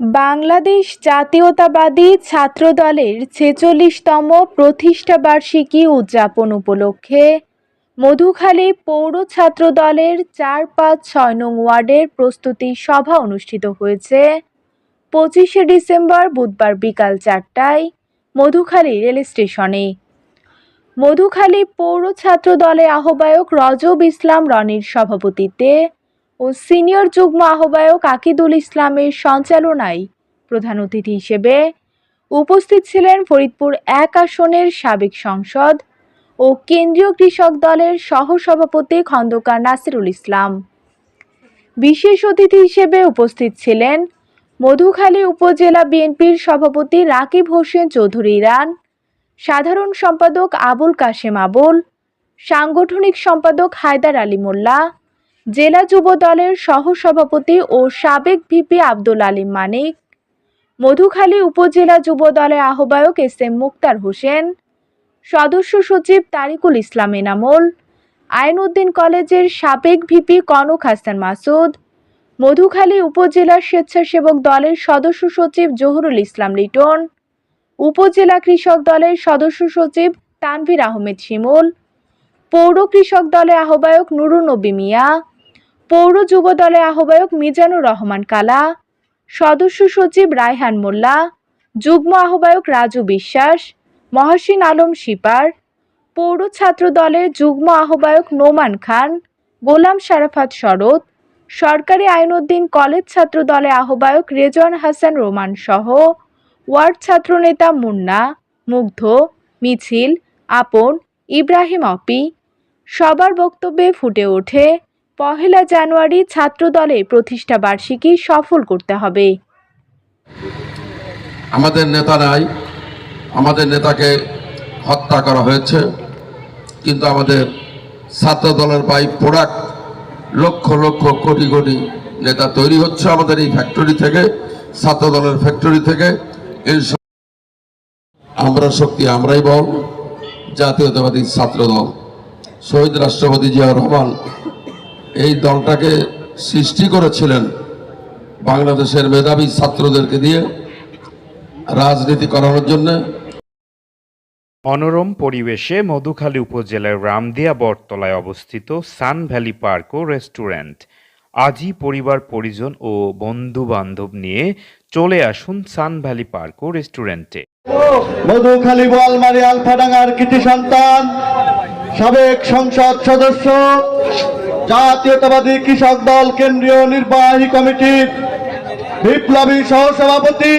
বাংলাদেশ জাতীয়তাবাদী ছাত্রদলের ছেচল্লিশতম প্রতিষ্ঠাবার্ষিকী উদযাপন উপলক্ষে মধুখালী পৌর ছাত্রদলের চার পাঁচ ছয় নং ওয়ার্ডের প্রস্তুতি সভা অনুষ্ঠিত হয়েছে। পঁচিশে ডিসেম্বর বুধবার বিকাল চারটায় মধুখালী রেল স্টেশনে। মধুখালী পৌর ছাত্র দলের আহ্বায়ক রজব ইসলাম রনির সভাপতিত্বে ও সিনিয়র যুগ্ম আহ্বায়ক আকিদুল ইসলামের সঞ্চালনায় প্রধান অতিথি হিসেবে উপস্থিত ছিলেন ফরিদপুর এক আসনের সাবেক সংসদ ও কেন্দ্রীয় কৃষক দলের সহসভাপতি খন্দকার নাসিরুল ইসলাম। বিশেষ অতিথি হিসেবে উপস্থিত ছিলেন মধুখালী উপজেলা বিএনপির সভাপতি রাকিব হোসেন চৌধুরী ইরান, সাধারণ সম্পাদক আবুল কাশেম আবুল, সাংগঠনিক সম্পাদক হায়দার আলী মোল্লা জেলা যুব দলের সহসভাপতি ও সাবেক ভিপি আব্দুল আলিম মানিক, মধুখালী উপজেলা যুব দলের আহ্বায়ক এস এম মুক্তার হোসেন, সদস্য সচিব তারিকুল ইসলাম এনামুল, আইনউদ্দিন কলেজের সাবেক ভিপি কনক হাসান মাসুদ, মধুখালী উপজেলা স্বেচ্ছাসেবক দলের সদস্য সচিব জহুরুল ইসলাম লিটন, উপজেলা কৃষক দলের সদস্য সচিব তানভীর আহমেদ শিমুল, পৌর কৃষক দলের আহ্বায়ক নুরুনবী মিয়া পৌর যুব দলের আহ্বায়ক মিজানুর রহমান কালা, সদস্য সচিব রায়হান মোল্লা, যুগ্ম আহ্বায়ক রাজু বিশ্বাস, মহসিন আলম শিপার, পৌর ছাত্র দলের যুগ্ম আহ্বায়ক নোমান খান, গোলাম শারাফাত শরৎ, সরকারি আইনউদ্দিন কলেজ ছাত্র দলের আহ্বায়ক রেজওয়ান হাসান রোমান সহ ওয়ার্ড ছাত্রনেতা মুন্না, মুগ্ধ, মিছিল, আপন, ইব্রাহিম অপি, সবার বক্তব্যে ফুটে ওঠে পহেলা জানুয়ারি ছাত্রদলের প্রতিষ্ঠা বার্ষিকী সফল করতে হবে। আমাদের নেতা নাই আমাদের নেতাকে হত্যা করা হয়েছে, কিন্তু আমাদের ছাত্র দলের বাই প্রোডাক্ট লক্ষ লক্ষ কোটি কোটি নেতা তৈরি হচ্ছে আমাদের এই ফ্যাক্টরি থেকে ছাত্র দলের ফ্যাক্টরি থেকে। এই আমরা শক্তি, আমরাই বল, জাতীয়তাবাদী ছাত্র দল শহীদ রাষ্ট্রপতি জিয়াউর রহমান এই দলটাকে সৃষ্টি করেছিলেন বাংলাদেশের মেধাবী ছাত্রদেরকে দিয়ে রাজনীতি করানোর জন্য। মনোরম পরিবেশে মধুখালী উপজেলার রামদিয়া বটতলায় অবস্থিত সান ভ্যালি পার্ক ও রেস্টুরেন্ট। আজই পরিবার পরিজন ও বন্ধু বান্ধব নিয়ে চলে আসুন সান ভ্যালি পার্ক ও রেস্টুরেন্টে। মধুখালী বোয়ালমারি আলফাডাঙ্গার কৃতি সন্তান সাবেক সংসদ সদস্য জাতীয়তাবাদী কৃষক দল কেন্দ্রীয় নির্বাহী কমিটির বিপ্লবী সহসভাপতি